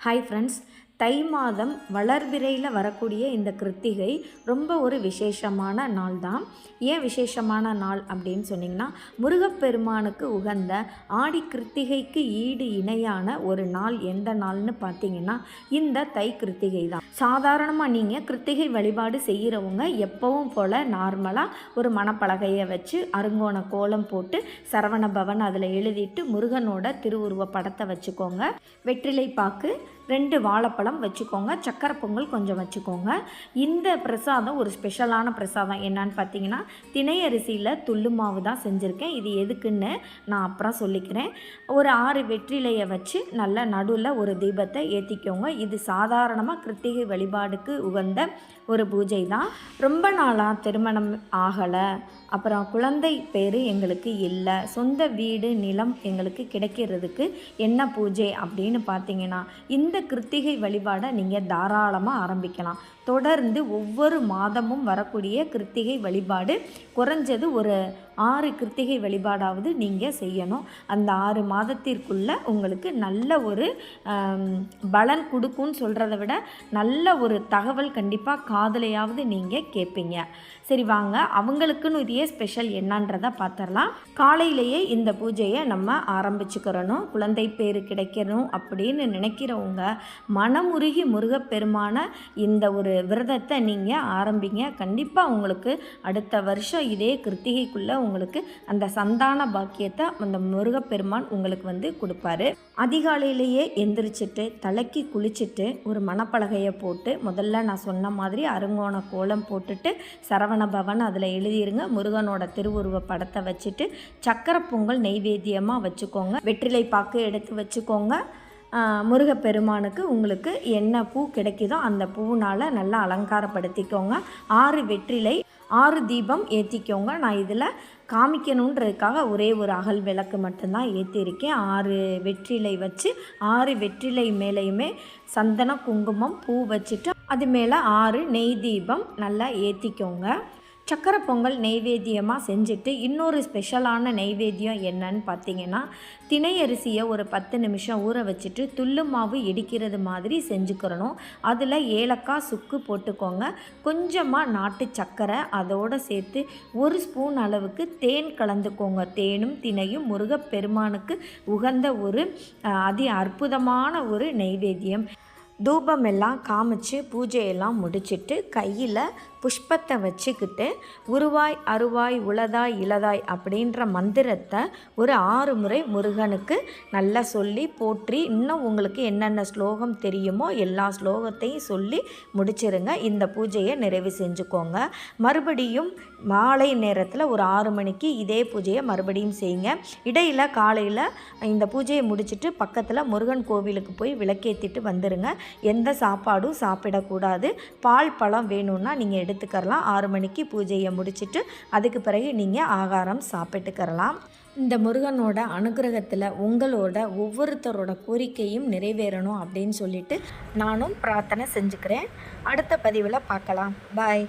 Hi friends தை மாதம் வளர்பிறையில் வரக்கூடிய இந்த கிருத்திகை ரொம்ப ஒரு விசேஷமான நாள் தான் ஏன் விசேஷமான நாள் அப்படின்னு சொன்னிங்கன்னா முருகப்பெருமானுக்கு உகந்த ஆடி கிருத்திகைக்கு ஈடு இணையான ஒரு நாள் எந்த நாள்னு பார்த்தீங்கன்னா இந்த தை கிருத்திகை தான் சாதாரணமாக நீங்கள் கிருத்திகை வழிபாடு செய்கிறவங்க எப்பவும் போல் நார்மலாக ஒரு மணப்பலகையை வச்சு அருங்கோண கோலம் போட்டு சரவண பவன் அதில் எழுதிட்டு முருகனோட திருவுருவ படத்தை வச்சுக்கோங்க. வெற்றிலை பாக்கு ரெண்டு வாழைப்பழம் வச்சுக்கோங்க. சக்கரை பொங்கல் கொஞ்சம் வச்சுக்கோங்க. இந்த பிரசாதம் ஒரு ஸ்பெஷலான பிரசாதம். என்னன்னு பார்த்தீங்கன்னா திணையரிசியில் துள்ளு மாவு தான் செஞ்சுருக்கேன். இது எதுக்குன்னு நான் அப்புறம் சொல்லிக்கிறேன். ஒரு ஆறு வெற்றிலையை வச்சு நல்ல நடுவில் ஒரு தீபத்தை ஏற்றிக்கோங்க இது சாதாரணமாக கிருத்திகை வழிபாடுக்கு உகந்த ஒரு பூஜை தான். ரொம்ப நாளாக திருமணம் ஆகலை. அப்புறம் குழந்தை பேர் எங்களுக்கு இல்லை. சொந்த வீடு நிலம் எங்களுக்கு கிடைக்கிறதுக்கு என்ன பூஜை அப்படின்னு பார்த்தீங்கன்னா இந்த கிருத்திகை வழிபாடை நீங்கள் தாராளமாக ஆரம்பிக்கலாம். தொடர்ந்து ஒவ்வொரு மாதமும் வரக்கூடிய கிருத்திகை வழிபாடு குறைஞ்சது ஒரு ஆறு கிருத்திகை வழிபாடாவது நீங்கள் செய்யணும். அந்த ஆறு மாதத்திற்குள்ளே உங்களுக்கு நல்ல ஒரு பலன் கொடுக்கும்னு சொல்கிறத விட நல்ல ஒரு தகவல் கண்டிப்பாக காதலையாவது நீங்கள் கேட்பீங்க சரி வாங்க. அவங்களுக்குன்னு இதே ஸ்பெஷல் என்னன்றதை பார்த்துடலாம் காலையிலேயே இந்த பூஜையை நம்ம ஆரம்பிச்சுக்கிறணும். குழந்தை பேர் கிடைக்கணும் அப்படின்னு நினைக்கிறவங்க மனமுருகி முருகப்பெருமான இந்த ஒரு விரதத்தை நீங்கள் ஆரம்பிங்க. கண்டிப்பாக உங்களுக்கு அடுத்த வருஷம் இதே கிருத்திகைக்குள்ளே உங்களுக்கு அந்த சந்தான பாக்கியத்தை அந்த முருகப்பெருமான் உங்களுக்கு வந்து கொடுப்பாரு. அதிகாலையிலேயே எந்திரிச்சிட்டு தலைக்கு குளிச்சுட்டு ஒரு மணப்பலகையை போட்டு முதல்ல நான் சொன்ன மாதிரி அருங்கோண கோலம் போட்டுட்டு சரவண பவன் அதில் எழுதிருங்க. முருகனோட திருவுருவ படத்தை வச்சுட்டு சக்கரை பொங்கல் நெய்வேத்தியமாக வச்சுக்கோங்க. வெற்றிலை பாக்கு எடுத்து வச்சுக்கோங்க. முருகப்பெருமானுக்கு உங்களுக்கு என்ன பூ கிடைக்குதோ அந்த பூனால் நல்லா அலங்காரப்படுத்திக்கோங்க. ஆறு வெற்றிலை ஆறு தீபம் ஏற்றிக்கோங்க நான் இதில் காமிக்கணுன்றதுக்காக ஒரே ஒரு அகல் விளக்கு மட்டும்தான் ஏற்றிருக்கேன் ஆறு வெற்றிலை வச்சு ஆறு வெற்றிலை மேலேயுமே சந்தன குங்குமம் பூ வச்சுட்டு அது மேலே ஆறு நெய் தீபம் நல்லா ஏற்றிக்கோங்க சக்கரை பொங்கல் நெய்வேத்தியமாக செஞ்சுட்டு இன்னொரு ஸ்பெஷலான நெய்வேத்தியம் என்னன்னு பார்த்தீங்கன்னா திணை அரிசியை ஒரு பத்து நிமிஷம் ஊற வச்சுட்டு துள்ளு மாவு இடிக்கிறது மாதிரி செஞ்சுக்கிறணும். அதில் ஏலக்காய் சுக்கு போட்டுக்கோங்க. கொஞ்சமாக நாட்டு சக்கரை அதோடு சேர்த்து ஒரு ஸ்பூன் அளவுக்கு தேன் கலந்துக்கோங்க. தேனும் தினையும் முருகப்பெருமானுக்கு உகந்த ஒரு அதி அற்புதமான ஒரு நெய்வேத்தியம். தூபமெல்லாம் காமிச்சு பூஜையெல்லாம் முடிச்சுட்டு கையில் புஷ்பத்தை வச்சுக்கிட்டு உருவாய் அருவாய் உளதாய் இளதாய் அப்படின்ற மந்திரத்தை ஒரு ஆறு முறை முருகனுக்கு நல்லா சொல்லி போற்றி இன்னும் உங்களுக்கு என்னென்ன ஸ்லோகம் தெரியுமோ எல்லா ஸ்லோகத்தையும் சொல்லி முடிச்சிருங்க. இந்த பூஜையை நிறைவு செஞ்சுக்கோங்க. மறுபடியும் மாலை நேரத்தில் ஒரு ஆறு மணிக்கு இதே பூஜையை மறுபடியும் செய்யுங்க. இடையில் காலையில் இந்த பூஜையை முடிச்சுட்டு பக்கத்தில் முருகன் கோவிலுக்கு போய் விளக்கேற்றிட்டு வந்துடுங்க எந்த சாப்பாடும் சாப்பிடக்கூடாது. பால் பழம் வேணும்னா நீங்கள் எடுத்துக்கரலாம் ஆறு மணிக்கு பூஜையை முடிச்சுட்டு அதுக்கு பிறகு நீங்கள் ஆகாரம் சாப்பிட்டுக்கரலாம் இந்த முருகனோட அனுகிரகத்தில் உங்களோட ஒவ்வொருத்தரோட கோரிக்கையும் நிறைவேறணும் அப்படின்னு சொல்லிட்டு நானும் பிரார்த்தனை செஞ்சுக்கிறேன். அடுத்த பதிவில் பார்க்கலாம். பாய்.